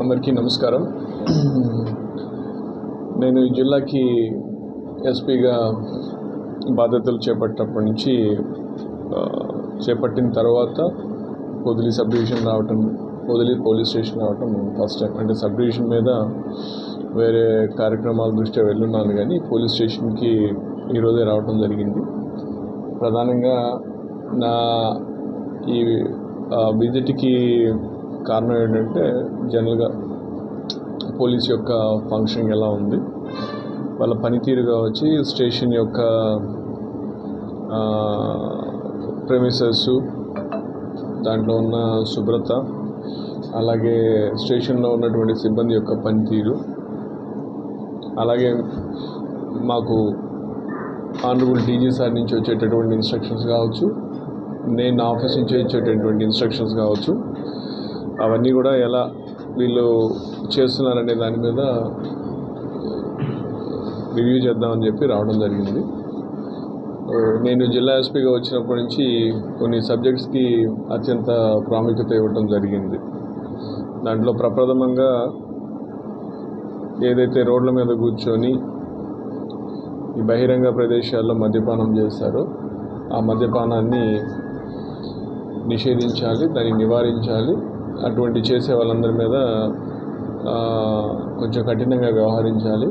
అందరికీ నమస్కారం. నేను ఈ జిల్లాకి ఎస్పీగా బాధ్యతలు చేపట్టినప్పటి నుంచి చేపట్టిన తర్వాత పొదిలి సబ్ డివిజన్ రావటం పొదిలి పోలీస్ స్టేషన్ రావటం ఫస్ట్ టైం. అంటే సబ్ డివిజన్ మీద వేరే కార్యక్రమాల దృష్ట్యా వెళ్ళున్నాను కానీ పోలీస్ స్టేషన్కి ఈరోజే రావటం జరిగింది. ప్రధానంగా నా ఈ విజిట్కి కారణం ఏంటంటే జనరల్గా పోలీస్ యొక్క ఫంక్షన్ ఎలా ఉంది వాళ్ళ పనితీరు కావచ్చు స్టేషన్ యొక్క ప్రెమిసెస్ దాంట్లో ఉన్న శుభ్రత అలాగే స్టేషన్లో ఉన్నటువంటి సిబ్బంది యొక్క పనితీరు అలాగే మాకు ఆనరబుల్ డీజీ సార్ నుంచి వచ్చేటటువంటి ఇన్స్ట్రక్షన్స్ కావచ్చు నేను నా ఆఫీస్ నుంచి వచ్చేటటువంటి ఇన్స్ట్రక్షన్స్ కావచ్చు అవన్నీ కూడా ఎలా వీళ్ళు చేస్తున్నారనే దాని మీద రివ్యూ చేద్దామని చెప్పి రావడం జరిగింది. నేను జిల్లా ఎస్పీగా వచ్చినప్పటి నుంచి కొన్ని సబ్జెక్ట్స్కి అత్యంత ప్రాముఖ్యత ఇవ్వడం జరిగింది. దాంట్లో ప్రప్రథమంగా ఏదైతే రోడ్ల మీద కూర్చొని ఈ బహిరంగ ప్రదేశాల్లో మద్యపానం చేస్తారో ఆ మద్యపానాన్ని నిషేధించాలి దాన్ని నివారించాలి అటువంటి చేసే వాళ్ళందరి మీద కొంచెం కఠినంగా వ్యవహరించాలి.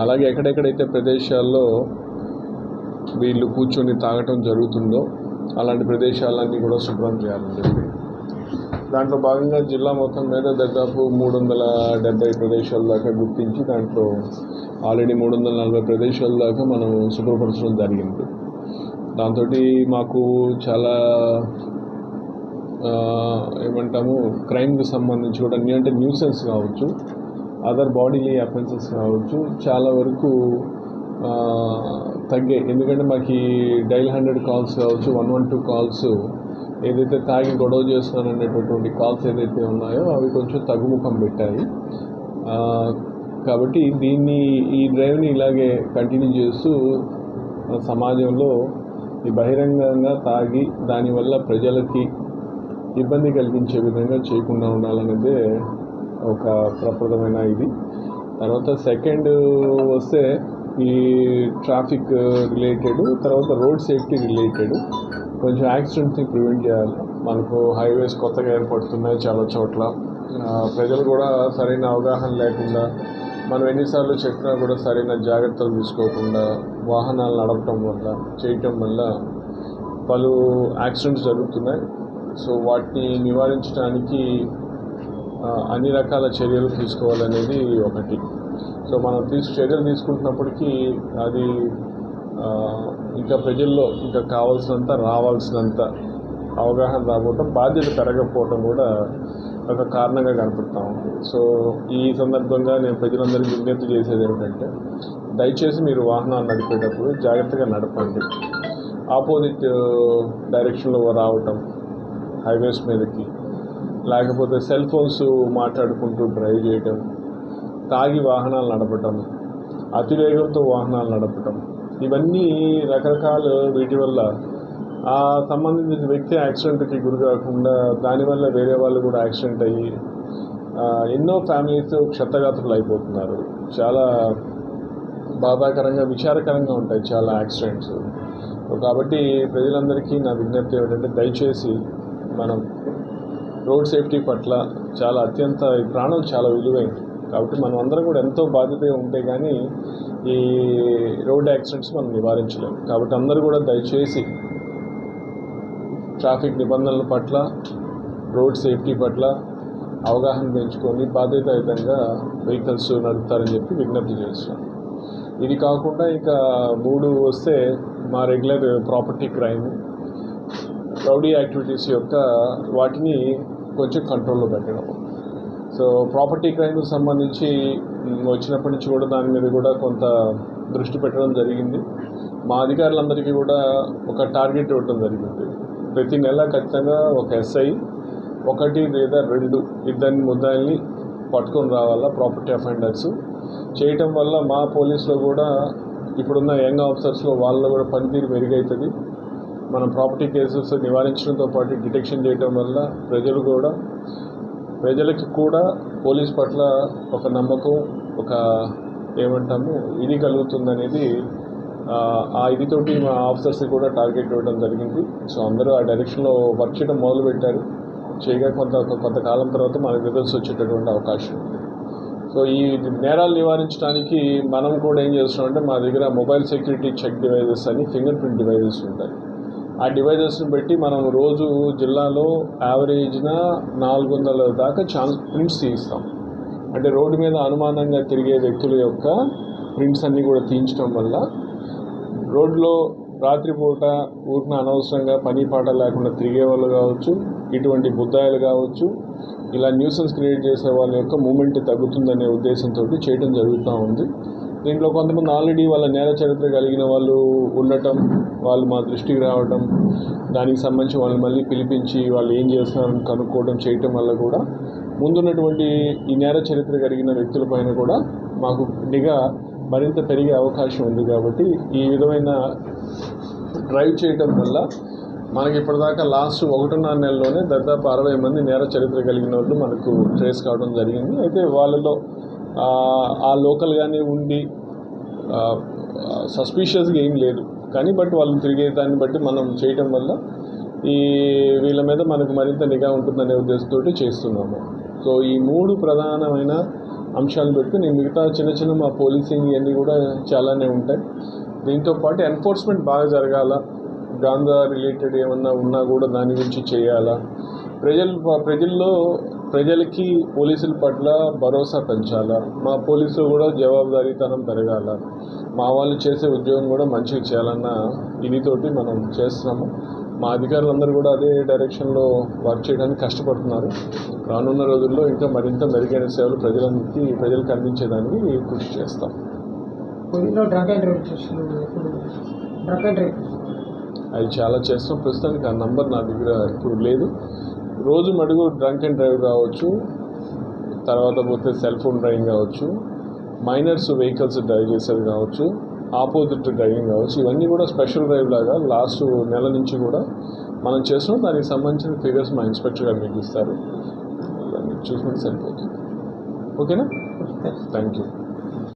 అలాగే ఎక్కడెక్కడైతే ప్రదేశాల్లో వీళ్ళు కూర్చొని తాగటం జరుగుతుందో అలాంటి ప్రదేశాలన్నీ కూడా శుభ్రం చేయాలని చెప్పి. దాంట్లో భాగంగా జిల్లా మొత్తం మీద దాదాపు మూడు వందల డెబ్బై ప్రదేశాల దాకా గుర్తించి దాంట్లో ఆల్రెడీ మూడు వందల నలభై ప్రదేశాల దాకా మనం శుభ్రపరచడం జరిగింది. దాంతో మాకు చాలా ఏమంటాము క్రైమ్కి సంబంధించి కూడా అంటే న్యూసెన్స్ కావచ్చు అదర్ బాడీలీ అఫెన్సెస్ కావచ్చు చాలా వరకు తగ్గే. తగ్గాయి ఎందుకంటే మాకు ఈ డైల్ హండ్రెడ్ కాల్స్ కావచ్చు వన్ వన్ టూ కాల్స్ ఏదైతే తాగి గొడవ చేస్తున్నాను అనేటటువంటి కాల్స్ ఏదైతే ఉన్నాయో అవి కొంచెం తగ్గుముఖం పెట్టాయి. కాబట్టి దీన్ని ఈ డ్రైవ్ని ఇలాగే కంటిన్యూ చేస్తూ సమాజంలో ఈ బహిరంగంగా తాగి దానివల్ల ప్రజలకి ఇబ్బంది కలిగించే విధంగా చేయకుండా ఉండాలనేదే ఒక ప్రప్రదమైన ఇది. తర్వాత సెకండ్ వస్తే ఈ ట్రాఫిక్ రిలేటెడ్ తర్వాత రోడ్ సేఫ్టీ రిలేటెడ్. కొంచెం యాక్సిడెంట్స్ని ప్రివెంట్ చేయాలి. మనకు హైవేస్ కొత్తగా ఏర్పడుతున్నాయి చాలా చోట్ల. ప్రజలు కూడా సరైన అవగాహన లేకుండా మనం ఎన్నిసార్లు చెప్పినా కూడా సరైన జాగ్రత్తలు తీసుకోకుండా వాహనాలు నడపటం వల్ల చేయటం వల్ల పలు యాక్సిడెంట్స్ జరుగుతున్నాయి. సో వాటిని నివారించడానికి అన్ని రకాల చర్యలు తీసుకోవాలనేది ఒకటి. సో మనం తీసు చర్యలు తీసుకుంటున్నప్పటికీ అది ఇంకా ప్రజల్లో ఇంకా కావాల్సినంత రావాల్సినంత అవగాహన రాకపోవటం బాధ్యత పెరగకపోవటం కూడా ఒక కారణంగా కనపడతా ఉంది. సో ఈ సందర్భంగా నేను ప్రజలందరికీ విజ్ఞప్తి చేసేది ఏమిటంటే దయచేసి మీరు వాహనాలు నడిపేటప్పుడు జాగ్రత్తగా నడపండి. ఆపోజిట్ డైరెక్షన్లో రావటం హైవేస్ మీదకి. లేకపోతే సెల్ ఫోన్స్ మాట్లాడుకుంటూ డ్రైవ్ చేయటం తాగి వాహనాలు నడపటం అతివేగంతో వాహనాలు నడపటం. ఇవన్నీ రకరకాల వీటి వల్ల ఆ సంబంధించిన వ్యక్తి యాక్సిడెంట్కి గురి కాకుండా దానివల్ల వేరే వాళ్ళు కూడా యాక్సిడెంట్ అయ్యి ఎన్నో ఫ్యామిలీస్ క్షతగాత్రులు అయిపోతున్నారు. చాలా బాధాకరంగా విచారకరంగా ఉంటాయి చాలా యాక్సిడెంట్స్. కాబట్టి ప్రజలందరికీ నా విజ్ఞప్తి ఏమిటంటే దయచేసి మనం రోడ్ సేఫ్టీ పట్ల చాలా అత్యంత ఈ ప్రాణం చాలా విలువైంది. కాబట్టి మనం అందరం కూడా ఎంతో బాధ్యతగా ఉంటే కానీ ఈ రోడ్ యాక్సిడెంట్స్ మనం నివారించలేము కాబట్టి అందరూ కూడా దయచేసి ట్రాఫిక్ నిబంధనల పట్ల రోడ్ సేఫ్టీ పట్ల అవగాహన పెంచుకొని బాధ్యతాయుతంగా వెహికల్స్ నడుపుతారని చెప్పి విజ్ఞప్తి చేస్తున్నాం. ఇది కాకుండా ఇక మూడు వస్తే మా regular property crime rowdy activities యొక్క వాటిని కొంచెం కంట్రోల్లో పెట్టడం. సో ప్రాపర్టీ క్రైమ్కి సంబంధించి వచ్చినప్పటి నుంచి కూడా దాని మీద కూడా కొంత దృష్టి పెట్టడం జరిగింది. మా అధికారులందరికీ కూడా ఒక టార్గెట్ ఇవ్వడం జరిగింది. ప్రతి నెల ఖచ్చితంగా ఒక ఎస్ఐ ఒకటి లేదా రెండు ఇద్దరిని ముద్దాయిల్ని పట్టుకొని రావాలా ప్రాపర్టీ అఫెండర్స్. చేయటం వల్ల మా పోలీసులో కూడా ఇప్పుడున్న యంగ్ ఆఫీసర్స్లో వాళ్ళలో కూడా పనితీరు మెరుగవుతుంది మనం ప్రాపర్టీ కేసెస్ నివారించడంతో పాటు డిటెక్షన్ చేయడం వల్ల ప్రజలు కూడా ప్రజలకి కూడా పోలీస్ పట్ల ఒక నమ్మకం ఒక ఏమంటాము ఇది కలుగుతుందనేది ఆ, ఆ ఇదితోటి మా ఆఫీసర్స్ కూడా టార్గెట్ ఇవ్వడం జరిగింది. సో అందరూ ఆ డైరెక్షన్లో వర్క్ చేయడం మొదలుపెట్టారు. చేయగా కొంత కొంతకాలం తర్వాత మనకు రిజల్ట్స్ వచ్చేటటువంటి అవకాశం ఉంది. సో ఈ నేరాలు నివారించడానికి మనం కూడా ఏం చేస్తున్నామంటే మా దగ్గర మొబైల్ సెక్యూరిటీ చెక్ డివైజెస్ అని ఫింగర్ ప్రింట్ డివైజెస్ ఉంటాయి. ఆ డివైజెస్ని బట్టి మనం రోజు జిల్లాలో యావరేజ్న నాలుగు వందల దాకా ఛాన్స్ ప్రింట్స్ తీస్తాం. అంటే రోడ్డు మీద అనుమానంగా తిరిగే వ్యక్తుల యొక్క ప్రింట్స్ అన్నీ కూడా తీయించడం వల్ల రోడ్లో రాత్రిపూట ఊరిన అనవసరంగా పని పాట లేకుండా తిరిగే వాళ్ళు కావచ్చు ఇటువంటి బుద్ధాయిలు కావచ్చు ఇలా న్యూసెన్స్ క్రియేట్ చేసే వాళ్ళ యొక్క మూమెంట్ తగ్గుతుందనే ఉద్దేశంతో చేయడం జరుగుతూ ఉంది. దీంట్లో కొంతమంది ఆల్రెడీ వాళ్ళ నేర చరిత్ర కలిగిన వాళ్ళు ఉండటం వాళ్ళు మా దృష్టికి రావటం దానికి సంబంధించి వాళ్ళని మళ్ళీ పిలిపించి వాళ్ళు ఏం చేస్తున్నారని కనుక్కోవడం చేయటం వల్ల కూడా ముందున్నటువంటి ఈ నేర చరిత్ర కలిగిన వ్యక్తుల పైన కూడా మాకు నిఘా మరింత పెరిగే అవకాశం ఉంది కాబట్టి ఈ విధమైన డ్రైవ్ చేయటం వల్ల మనకి ఇప్పటిదాకా లాస్ట్ ఒకటిన్నర నెలలోనే దాదాపు అరవై మంది నేర చరిత్ర కలిగిన వాళ్ళు మనకు ట్రేస్ కావడం జరిగింది. అయితే వాళ్ళలో ఆ, లోకల్గానే ఉండి సస్పీషియస్గా ఏం లేదు. కానీ బట్ వాళ్ళు తిరిగే దాన్ని బట్టి మనం చేయటం వల్ల ఈ వీళ్ళ మీద మనకు మరింత నిఘా ఉంటుందనే ఉద్దేశంతో చేస్తున్నాము. సో ఈ మూడు ప్రధానమైన అంశాలు పెట్టుకుని మిగతా చిన్న చిన్న మా పోలీసింగ్ ఇవన్నీ కూడా చాలానే ఉంటాయి. దీంతో పాటు ఎన్ఫోర్స్మెంట్ బాగా జరగాల. గాంధా రిలేటెడ్ ఏమన్నా ఉన్నా కూడా దాని గురించి చేయాలా. ప్రజలు ప్రజల్లో ప్రజలకి పోలీసుల పట్ల భరోసా పెంచాలా? మా పోలీసులు కూడా జవాబుదారీతనం పెరగాల? మా వాళ్ళు చేసే ఉద్యోగం కూడా మంచిగా చేయాలన్న ఇదితోటి మనం చేస్తున్నాము. మా అధికారులందరూ కూడా అదే డైరెక్షన్లో వర్క్ చేయడానికి కష్టపడుతున్నారు. రానున్న రోజుల్లో ఇంకా మరింత మెరుగైన సేవలు ప్రజలకి ప్రజలకు అందించేదానికి కృషి చేస్తాం. అది చాలా చేస్తాం. ప్రస్తుతానికి ఆ నంబర్ నా దగ్గర ఇప్పుడు లేదు. రోజు మడుగు డ్రంక్ అండ్ డ్రైవ్ కావచ్చు తర్వాత పోతే సెల్ ఫోన్ డ్రైవింగ్ కావచ్చు మైనర్స్ వెహికల్స్ డ్రైవ్ చేసేది కావచ్చు ఆపోజిట్ డ్రైవింగ్ కావచ్చు ఇవన్నీ కూడా స్పెషల్ డ్రైవ్ లాగా లాస్ట్ నెల నుంచి కూడా మనం చేస్తున్నాం. దానికి సంబంధించిన ఫిగర్స్ మా ఇన్స్పెక్టర్ గారు మీకు ఇస్తారు. చూసుకుంటే సరిపోతుంది. ఓకేనా? Thank you